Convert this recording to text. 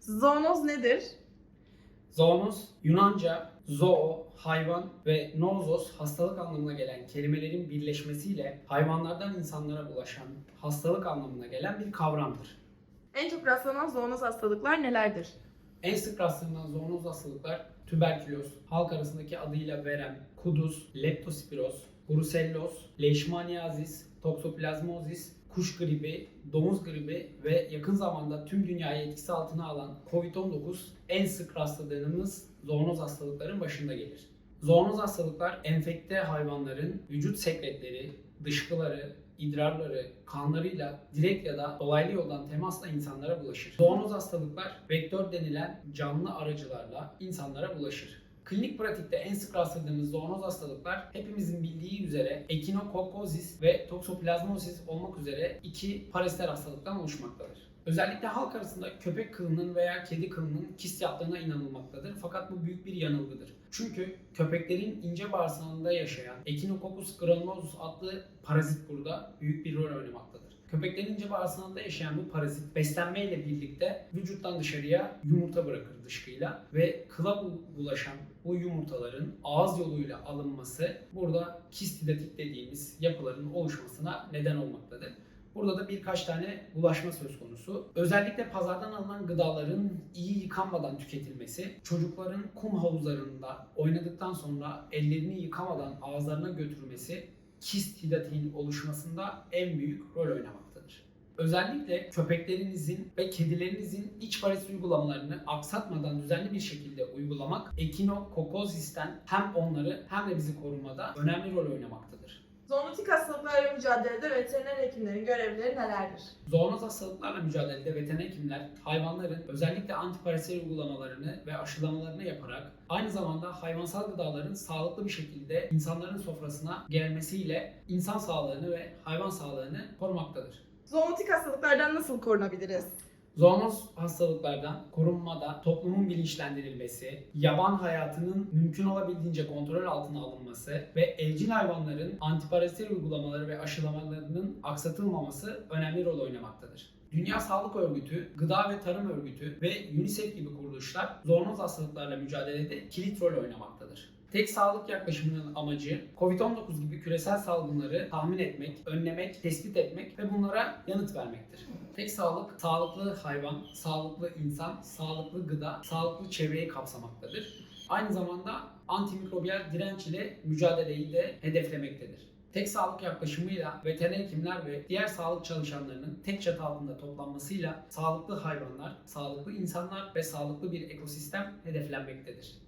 Zoonoz nedir? Zoonoz, Yunanca zoo, hayvan ve noozos hastalık anlamına gelen kelimelerin birleşmesiyle hayvanlardan insanlara bulaşan hastalık anlamına gelen bir kavramdır. En çok rastlanan zoonoz hastalıklar nelerdir? En sık rastlanan zoonoz hastalıklar tüberküloz, halk arasındaki adıyla verem, kuduz, leptospiroz, bruselloz, leishmaniazis, toksoplazmozis, kuş gribi, domuz gribi ve yakın zamanda tüm dünyayı etkisi altına alan COVID-19 en sık rastladığımız zoonoz hastalıkların başında gelir. Zoonoz hastalıklar enfekte hayvanların vücut sekretleri, dışkıları, idrarları, kanlarıyla direkt ya da dolaylı yoldan temasla insanlara bulaşır. Zoonoz hastalıklar vektör denilen canlı aracılarla insanlara bulaşır. Klinik pratikte en sık rastladığımız zoonoz hastalıklar hepimizin bildiği üzere ekinokokozis ve toksoplazmosis olmak üzere iki paraziter hastalıktan oluşmaktadır. Özellikle halk arasında köpek kılının veya kedi kılının kist yaptığına inanılmaktadır. Fakat bu büyük bir yanılgıdır. Çünkü köpeklerin ince bağırsağında yaşayan Echinococcus granulosus adlı parazit burada büyük bir rol oynamaktadır. Köpeklerin ince bağırsağında yaşayan bu parazit beslenmeyle birlikte vücuttan dışarıya yumurta bırakır dışkıyla ve kıla bu- bulaşan bu yumurtaların ağız yoluyla alınması burada kistidatik dediğimiz yapıların oluşmasına neden olmaktadır. Burada da birkaç tane bulaşma söz konusu. Özellikle pazardan alınan gıdaların iyi yıkanmadan tüketilmesi, çocukların kum havuzlarında oynadıktan sonra ellerini yıkamadan ağızlarına götürmesi kist hidatiğin oluşmasında en büyük rol oynamaktadır. Özellikle köpeklerinizin ve kedilerinizin iç parazit uygulamalarını aksatmadan düzenli bir şekilde uygulamak ekinokokozisten hem onları hem de bizi korumada önemli rol oynamaktadır. Zoonotik hastalıklarla mücadelede veteriner hekimlerin görevleri nelerdir? Zoonoz hastalıklarla mücadelede veteriner hekimler hayvanların özellikle antiparaziter uygulamalarını ve aşılamalarını yaparak aynı zamanda hayvansal gıdaların sağlıklı bir şekilde insanların sofrasına gelmesiyle insan sağlığını ve hayvan sağlığını korumaktadır. Zoonotik hastalıklardan nasıl korunabiliriz? Zoonoz hastalıklardan korunmada toplumun bilinçlendirilmesi, yaban hayatının mümkün olabildiğince kontrol altına alınması ve evcil hayvanların antiparaziter uygulamaları ve aşılamalarının aksatılmaması önemli rol oynamaktadır. Dünya Sağlık Örgütü, Gıda ve Tarım Örgütü ve UNICEF gibi kuruluşlar zoonoz hastalıklarla mücadelede kilit rol oynamaktadır. Tek sağlık yaklaşımının amacı COVID-19 gibi küresel salgınları tahmin etmek, önlemek, tespit etmek ve bunlara yanıt vermektir. Tek sağlık, sağlıklı hayvan, sağlıklı insan, sağlıklı gıda, sağlıklı çevreyi kapsamaktadır. Aynı zamanda antimikrobiyal direnç ile mücadeleyi de hedeflemektedir. Tek sağlık yaklaşımıyla veteriner hekimler ve diğer sağlık çalışanlarının tek çatı altında toplanmasıyla sağlıklı hayvanlar, sağlıklı insanlar ve sağlıklı bir ekosistem hedeflenmektedir.